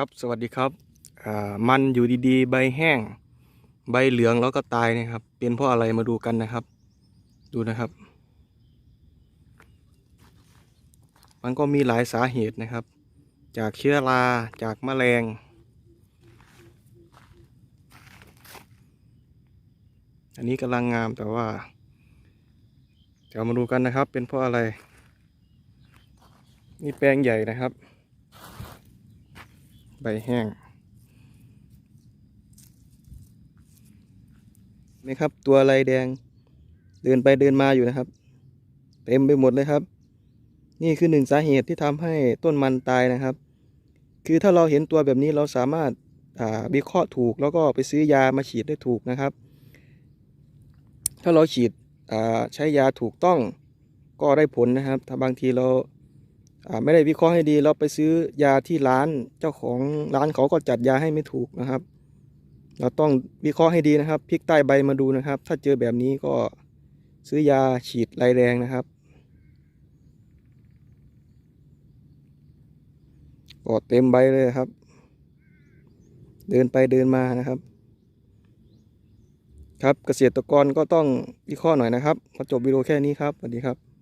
ครับสวัสดีครับมันอยู่ดีๆ ใบแห้ง ใบเหลืองแล้วก็ตายนะครับ เป็นเพราะอะไรมาดูกันนะครับ ดูนะครับ มันก็มีหลายสาเหตุนะครับ จากเชื้อราจากแมลง อันนี้กำลังงามแต่ว่าเดี๋ยวมาดูกันนะครับ เป็นเพราะอะไร นี่แปลงใหญ่นะครับ ใบแห้งนี่ครับ ตัวอะไรแดง เดินไปเดินมาอยู่นะครับ เต็มไปหมดเลยครับ นี่คือหนึ่งสาเหตุที่ทำให้ต้นมันตายนะครับ คือถ้าเราเห็นตัวแบบนี้เราสามารถอ่าวิเคราะห์ถูกแล้วก็ไปซื้อยามาฉีดได้ถูกนะครับ ถ้าเราฉีดอ่าใช้ยาถูกต้องก็ได้ผลนะครับ ถ้าบางทีเรา ไม่ได้วิเคราะห์ให้ดีเราไปซื้อยาที่ร้านเจ้าของร้านเขาก็จัดยาให้ไม่ถูกนะครับ เราต้องวิเคราะห์ให้ดีนะครับพลิกใต้ใบมาดูนะครับ ถ้าเจอแบบนี้ก็ซื้อยาฉีดไรแดงนะครับก็เต็มใบเลยครับ เดินไปเดินมานะครับ ครับเกษตรกรก็ต้องวิเคราะห์หน่อยนะครับพอจบวิดีโอแค่นี้ครับสวัสดีครับ